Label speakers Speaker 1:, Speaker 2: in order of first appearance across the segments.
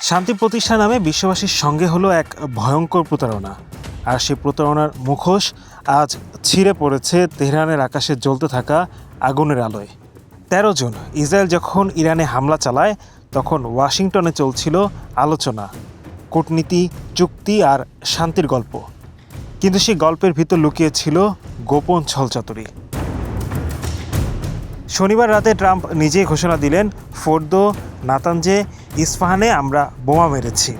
Speaker 1: শান্তি প্রতিষ্ঠা নামে বিশ্ববাসীর সঙ্গে হলো এক ভয়ঙ্কর প্রতারণা। আর সেই প্রতারণার মুখোশ আজ ছিঁড়ে পড়েছে তেহরানের আকাশে জ্বলতে থাকা আগুনের আলোয়। তেরো জুন, ইসরায়েল যখন ইরানে হামলা চালায়, তখন ওয়াশিংটনে চলছিল আলোচনা, কূটনীতি, চুক্তি আর শান্তির গল্প। কিন্তু সেই গল্পের ভিতর লুকিয়ে ছিল গোপন ছলচাতুরি। শনিবার রাতে ট্রাম্প নিজেই ঘোষণা দিলেন, ফোর্দো, নাতানজে ইস্পাহানে আমরা বোমা মেরেছি।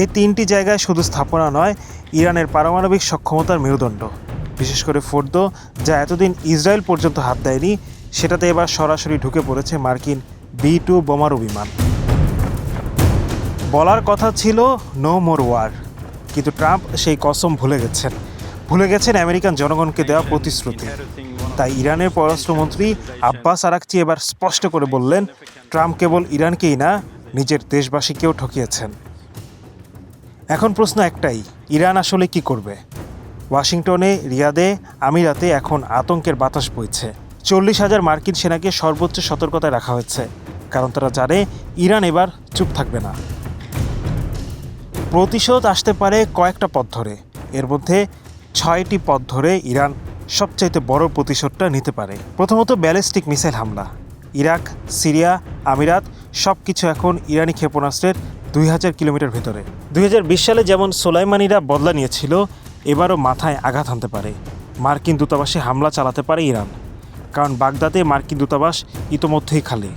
Speaker 1: এই তিনটি জায়গায় শুধু স্থাপনা নয়, ইরানের পারমাণবিক সক্ষমতার মেরুদণ্ড। বিশেষ করে ফোর্দো, যা এতদিন ইসরায়েল পর্যন্ত হাত দেয়নি, সেটাতে এবার সরাসরি ঢুকে পড়েছে মার্কিন বি টু বোমারু বিমান। বলার কথা ছিল, নো মোর ওয়ার। কিন্তু ট্রাম্প সেই কসম ভুলে গেছেন। ভুলে গেছেন আমেরিকান জনগণকে দেওয়া প্রতিশ্রুতি। তাই ইরানের পররাষ্ট্রমন্ত্রী আব্বাস আরাকচি এবার স্পষ্ট করে বললেন, ট্রাম্প কেবল ইরানকেই না নিজের দেশবাসীকেও ঠকিয়েছেন। এখন প্রশ্ন একটাই, ইরান আসলে কি করবে? ওয়াশিংটনে, রিয়াদে, আমিরাতে এখন আতঙ্কের বাতাস বইছে। চল্লিশ হাজার মার্কিন সেনাকে সর্বোচ্চ সতর্কতায় রাখা হয়েছে, কারণ তারা জানে ইরান এবার চুপ থাকবে না। প্রতিশোধ আসতে পারে কয়েকটা পথ ধরে। এর মধ্যে ছয়টি পথ ধরে ইরান সবচাইতে বড় প্রতিশোধটা নিতে পারে। প্রথমত ব্যালিস্টিক মিসাইল হামলা। ইরাক, সিরিয়া, আমিরাত সব কিছু এখন ইরানি ক্ষেপণাস্ত্রের দুই হাজার কিলোমিটার ভেতরে। দুই হাজার বিশ সালে যেমন সোলাইমানিরা বদলা নিয়েছিল, এবারও মাথায় আঘাত হানতে পারে। মার্কিন দূতাবাসে হামলা চালাতে পারে ইরান, কারণ বাগদাদে মার্কিন দূতাবাস ইতোমধ্যেই খালি।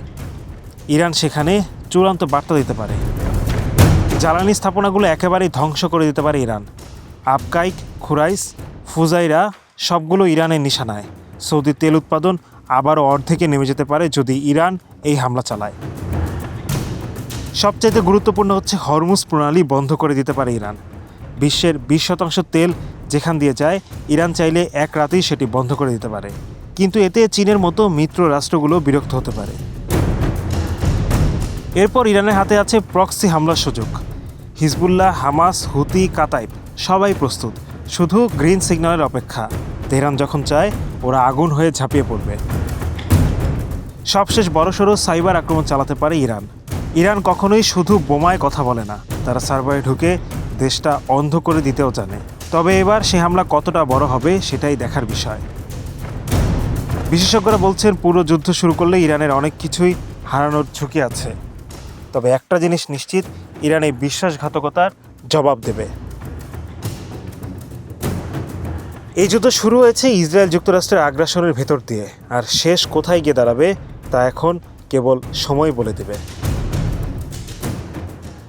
Speaker 1: ইরান সেখানে চূড়ান্ত বার্তা দিতে পারে। জ্বালানি স্থাপনাগুলো একেবারেই ধ্বংস করে দিতে পারে ইরান। আবকাইক খুরাইস ফুজাইরা সবগুলো ইরানের নিশানায়। সৌদি তেল উৎপাদন আবারও অর্ধেকে নেমে যেতে পারে যদি ইরান এই হামলা চালায়। সবচাইতে গুরুত্বপূর্ণ হচ্ছে হরমুজ প্রণালী বন্ধ করে দিতে পারে ইরান। বিশ্বের বিশ শতাংশ তেল যেখান দিয়ে যায়, ইরান চাইলে এক রাতেই সেটি বন্ধ করে দিতে পারে। কিন্তু এতে চীনের মতো মিত্র রাষ্ট্রগুলো বিরক্ত হতে পারে। এরপর ইরানের হাতে আছে প্রক্সি হামলার সুযোগ। হিজবুল্লাহ, হামাস, হুতি, কাতাইব সবাই প্রস্তুত। শুধু গ্রিন সিগন্যালের অপেক্ষা। তেহরান যখন চায়, ওরা আগুন হয়ে ঝাঁপিয়ে পড়বে। সবশেষ বড়সড় সাইবার আক্রমণ চালাতে পারে ইরান। ইরান কখনোই শুধু বোমায় কথা বলে না। তারা সার্ভারে ঢুকে দেশটা অন্ধ করে দিতেও জানে। তবে এবার সে হামলা কতটা বড় হবে সেটাই দেখার বিষয়। বিশেষজ্ঞরা বলছেন, পুরো যুদ্ধ শুরু করলে ইরানের অনেক কিছুই হারানোর ঝুঁকি আছে। তবে একটা জিনিস নিশ্চিত, ইরান বিশ্বাসঘাতকতার জবাব দেবে। এই যুদ্ধ শুরু হয়েছে ইসরায়েল যুক্তরাষ্ট্রের আগ্রাসনের ভেতর দিয়ে। আর শেষ কোথায় গিয়ে দাঁড়াবে, তা এখন কেবল সময় বলে দেবে।